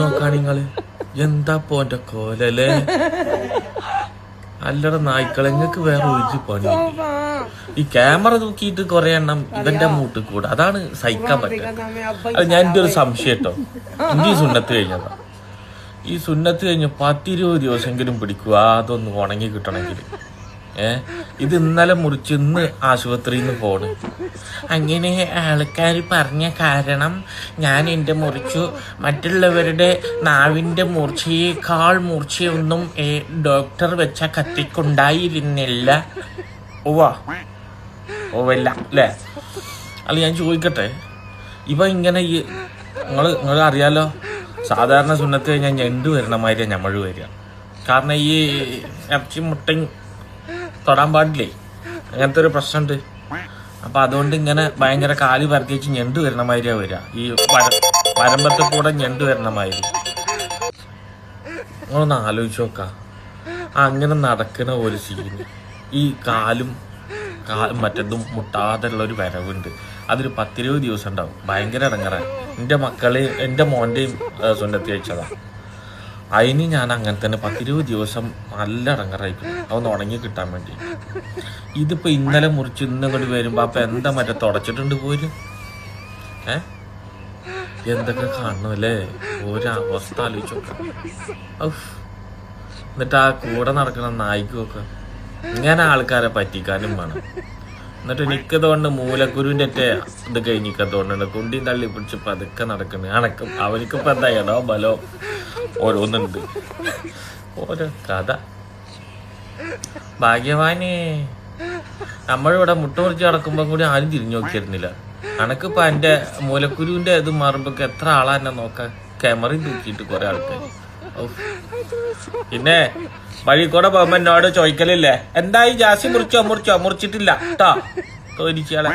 നോക്കാണ് നിങ്ങൾ. എന്താ പോന്റെ കോലല്ലേ? അല്ലട നായ്ക്കളെ നിങ്ങക്ക് വേറെ ഒഴിച്ചു പണി ഈ ക്യാമറ തൂക്കിയിട്ട് കുറെ എണ്ണം ഇവന്റെ മൂട്ട് കൂടെ. അതാണ് സഹിക്കാൻ പറ്റുക അത് ഞാൻ എന്റെ ഒരു സംശയം കേട്ടോ. എനിക്ക് ഈ സുന്നത്ത് കഴിഞ്ഞതാ. ഈ സുന്നത്ത് കഴിഞ്ഞ് പത്തിരുപത് ദിവസമെങ്കിലും പിടിക്കുക അതൊന്ന് ഉണങ്ങി കിട്ടണമെങ്കിൽ. ഏ? ഇത് ഇന്നലെ മുറിച്ച് ഇന്ന് ആശുപത്രിയിൽ നിന്ന് പോണ്. അങ്ങനെ ആൾക്കാർ പറഞ്ഞ കാരണം ഞാൻ എന്റെ മുറിച്ചു. മറ്റുള്ളവരുടെ നാവിന്റെ മൂർച്ചയേക്കാൾ മൂർച്ചയൊന്നും ഏ, ഡോക്ടർ വെച്ച കത്തിക്കുണ്ടായിരുന്നില്ല. ഓവാ ഓവല്ല അല്ലേ? അല്ല ഞാൻ ചോദിക്കട്ടെ. ഇവ ഇങ്ങനെ ഈ നിങ്ങൾ നിങ്ങൾ അറിയാലോ? സാധാരണ സുന്നത്ത് കഴിഞ്ഞാൽ ഞണ്ട് വരണ മാതിരിയാണ് ഞമ്മഴ് വരിക. കാരണം ഈ ഇറച്ചി മുട്ടയും തൊടാൻ പാടില്ലേ? അങ്ങനത്തെ ഒരു പ്രശ്നമുണ്ട്. അപ്പൊ അതുകൊണ്ട് ഇങ്ങനെ ഭയങ്കര കാലി പരത്തിച്ച് ഞണ്ട് വരുന്ന മാതിരിയാ വരിക. ഈ വര- വരമ്പത്തിൽ കൂടെ ഞണ്ട് വരുന്ന മാതിരി. നിങ്ങളൊന്ന് ആലോചിച്ച് നോക്ക. അങ്ങനെ നടക്കുന്ന ഒരു സീന് ഈ കാലും കാലും മറ്റതും മുട്ടാതുള്ള ഒരു വരവുണ്ട്. അതൊരു പത്തിരുപത് ദിവസം ഉണ്ടാവും. ഭയങ്കര ഇറങ്ങറ എന്റെ മക്കളെയും എന്റെ മോന്റെയും സ്വന്തത്തി അയച്ചതാ അതിന് ഞാൻ അങ്ങനെ തന്നെ പത്തിരുപത് ദിവസം നല്ല ഇറങ്ങറായിരിക്കും അതൊന്ന് ഉണങ്ങി കിട്ടാൻ വേണ്ടി. ഇതിപ്പോ ഇന്നലെ മുറിച്ച് ഇന്നും വരുമ്പോ അപ്പൊ എന്താ മറ്റേ തുടച്ചിട്ടുണ്ട് പോലും? ഏ? എന്തൊക്കെ കാണണല്ലേ? ഒരവസ്ഥ ആലോചിച്ചു. എന്നിട്ട് ആ കൂടെ നടക്കുന്ന നായിക്കൊക്കെ ഇങ്ങനെ ആൾക്കാരെ പറ്റിക്കാനും വേണം. എന്നിട്ട് എനിക്കതുകൊണ്ട് മൂലക്കുരുവിന്റെ ഒറ്റ ഇത് കഴിഞ്ഞിക്കത്തോണ്ടുണ്ട് കുണ്ടിയും തള്ളി പിടിച്ച് പതുക്കെ നടക്കുന്നു അണക്കും അവനിക്കിപ്പോ എന്താ ഇടോ ബലോ? ഓരോന്നുണ്ട്. ഓരോ കഥ. ഭാഗ്യവാനേ. നമ്മളിവിടെ മുട്ട മുറിച്ച് നടക്കുമ്പോ കൂടി ആരും തിരിഞ്ഞു നോക്കിയിരുന്നില്ല. അനക്കിപ്പോ എന്റെ മൂലക്കുരുവിന്റെ ഇത് മാറുമ്പോ എത്ര ആളാ എന്നെ നോക്കാൻ? ക്യാമറയും തൂക്കിയിട്ട് കുറെ ആൾക്കാർ പിന്നെ വഴി കൂടെ പോകുമ്പോ എന്നോട് ചോദിക്കലില്ലേ? എന്തായി ജാസി മുറിച്ചോ? മുറിച്ചോ? മുറിച്ചിട്ടില്ല. കേട്ടോ തോന്നിച്ചാളെ